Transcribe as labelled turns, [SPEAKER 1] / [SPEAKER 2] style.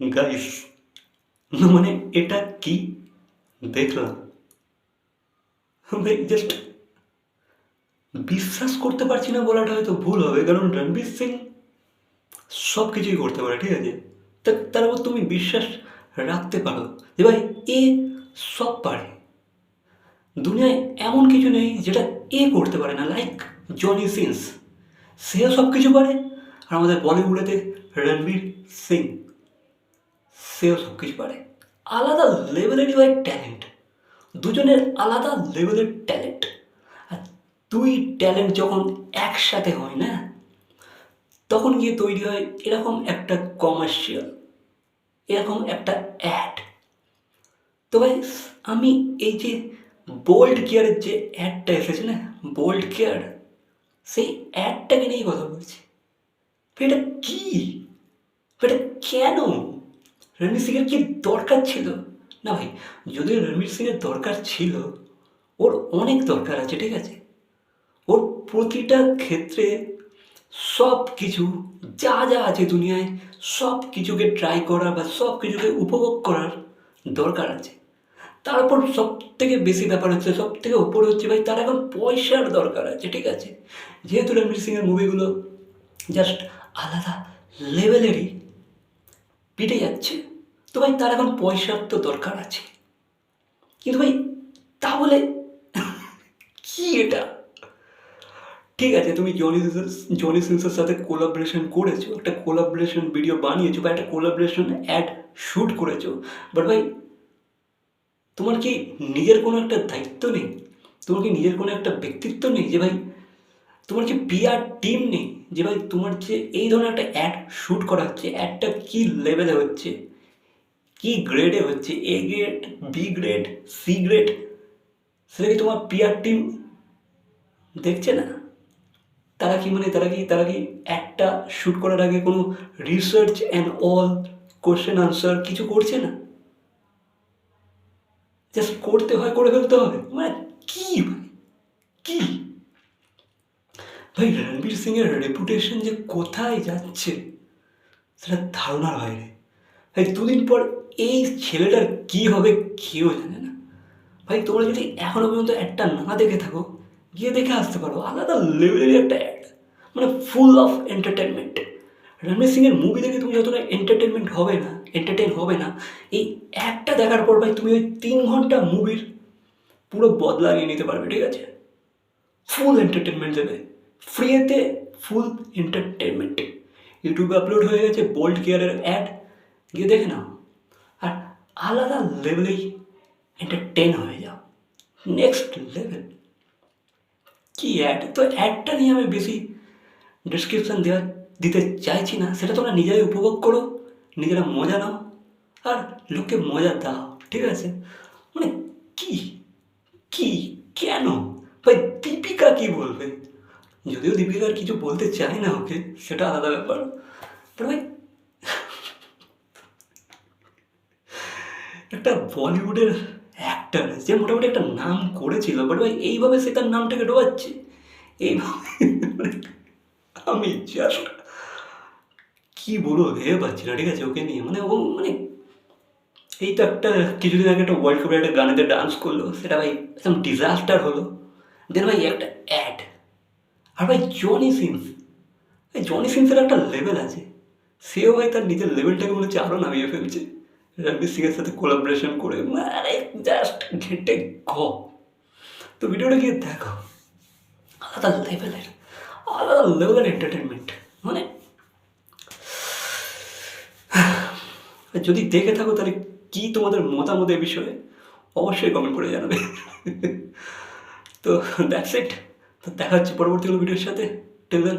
[SPEAKER 1] Guys মানে এটা কি? দেখলাম। জাস্ট বিশ্বাস করতে পারছি না বলাটা হয়তো ভুল হবে, কারণ রণবীর সিং সব কিছুই করতে পারে, ঠিক আছে? তার উপর তুমি বিশ্বাস রাখতে পারো যে ভাই, এ সব পারে। দুনিয়ায় এমন কিছু নেই যেটা এ করতে পারে না লাইক জনি সিন্স সেও সব কিছু পারে আর আমাদের বলিউডেতে রণবীর সিং, সেও সব কিছু পারে। আলাদা লেভেলেরই হয় ট্যালেন্ট দুজনের আলাদা লেভেলের ট্যালেন্ট আর দুই ট্যালেন্ট যখন একসাথে হয় না, তখন গিয়ে তৈরি হয় এরকম একটা কমার্শিয়াল এরকম একটা অ্যাড তো ভাই, আমি এই যে বোল্ড কেয়ারের যে অ্যাডটা এসেছে না বোল্ড কেয়ার সেই অ্যাডটাকে নিয়েই কথা বলছি। এটা কি? এটা কেন? রণবীর সিংয়ের কি দরকার ছিল? না ভাই, যদি রণবীর সিংয়ের দরকার ছিল, ওর অনেক দরকার আছে, ঠিক আছে? ওর প্রতিটা ক্ষেত্রে সব কিছু যা যা আছে দুনিয়ায় সব কিছুকে ট্রাই করার বা সব কিছুকে উপভোগ করার দরকার আছে। তারপর সব থেকে বেশি ব্যাপার হচ্ছে সব থেকে উপরে হচ্ছে ভাই, তার এখন পয়সার দরকার আছে, ঠিক আছে? যেহেতু রণবীর সিংয়ের মুভিগুলো জাস্ট আলাদা লেভেলেরই পিটে যাচ্ছে। তো ভাই, তার এখন পয়সার তো দরকার আছে। কিন্তু ভাই তাহলে কি এটা? ঠিক আছে, তুমি জনি জনি সিন্সের সাথে কোলাবরেশন করেছ, একটা কোলাবরেশন ভিডিও বানিয়েছো বা একটা কোলাবরেশন অ্যাড শ্যুট করেছ। বাট ভাই, তোমার কি নিজের কোনো একটা দায়িত্ব নেই? তোমার কি নিজের কোনো একটা ব্যক্তিত্ব নেই যে ভাই তোমার কি পিআর টিম নেই, যে ভাই তোমার যে এই ধরনের একটা অ্যাড শ্যুট করা হচ্ছে অ্যাডটা কী লেভেলে হচ্ছে, কী গ্রেডে হচ্ছে A grade B grade C grade সেটা কি তোমার পিআর টিম দেখছে না? তারা কি মানে তারা কি তারা কি একটা শ্যুট করার আগে কোনো research and all question answer কিছু করছে না? জাস্ট করতে হয়, করে ফেলতে হবে। মানে কী ভাই? কি? ভাই, রণবীর সিংয়ের রেপুটেশন যে কোথায় যাচ্ছে, সেটা ধারণার বাইরে। ভাই, দুদিন পর এই ছেলেটার কি হবে কেউ জানে না। ভাই, তোমরা যদি এখনও পর্যন্ত একটা না দেখে থাকো, গিয়ে দেখে আসতে পারো, আলাদা লেভেলের একটা অ্যাড মানে ফুল অফ এন্টারটেনমেন্ট রণবীর সিংয়ের মুভি দেখে তুমি যতটা এন্টারটেনমেন্ট হবে না এন্টারটেন হবে না, এই একটা দেখার পর ভাই, তুমি ওই তিন ঘণ্টা মুভির পুরো বদলা নিয়ে নিতে পারবে, ঠিক আছে? ফুল এন্টারটেনমেন্ট দেবে। ফ্রিতে ফুল এন্টারটেনমেন্ট ইউটিউবে আপলোড হয়ে গেছে বোল্ড কেয়ারের অ্যাড গিয়ে দেখে নাও। আর আলাদা লেভেলেই এন্টারটেন হয়ে যাও। নেক্সট লেভেল কি অ্যাড তো অ্যাডটা নিয়ে আমি বেশি ডিসক্রিপশান দেওয়া দিতে চাইছি না, সেটা তোমরা নিজেরাই উপভোগ করো, নিজেরা মজা নাও, আর লোককে মজা দাও, ঠিক আছে? মানে কি? কি? কেন? ভাই, দীপিকা কি বলবে? যদিও দীপিকার কিছু বলতে চাই না ওকে, সেটা আলাদা ব্যাপার। ভাই একটা বলিউডের অ্যাক্টার যে মোটামুটি একটা নাম করেছিল বাট ভাই এইভাবে সে তার নামটাকে ডোবাচ্ছে। এইভাবে মানে আমি জাস্ট কি বলব ভেবে পাচ্ছি না, ঠিক আছে, ওকে নিয়ে। মানে ও মানে এই তো একটা কিছুদিন আগে একটা ওয়ার্ল্ড কাপের একটা গানেতে ডান্স করল, সেটা ভাই একদম ডিজাস্টার হলো। দেন ভাই একটা আর ভাই জনি সিন্স এই জনি সিন্সের একটা লেভেল আছে। সেও ভাই তার নিজের লেভেলটাকে মনে হচ্ছে আরও নামিয়ে ফেলছে। রণবীর সিংয়ের সাথে কোলাবরেশন করে মানে জাস্ট ঘেটে ঘ। তো ভিডিওটা গিয়ে দেখো আলাদা লেভেলের আলাদা লেভেলের এন্টারটেনমেন্ট মানে যদি দেখে থাকো তাহলে কি তোমাদের মতামত এ বিষয়ে, অবশ্যই কমেন্ট করে জানাবে। তো দ্যাটস ইট দেখা হচ্ছে পরবর্তী কোনো ভিডিওর সাথে। দেন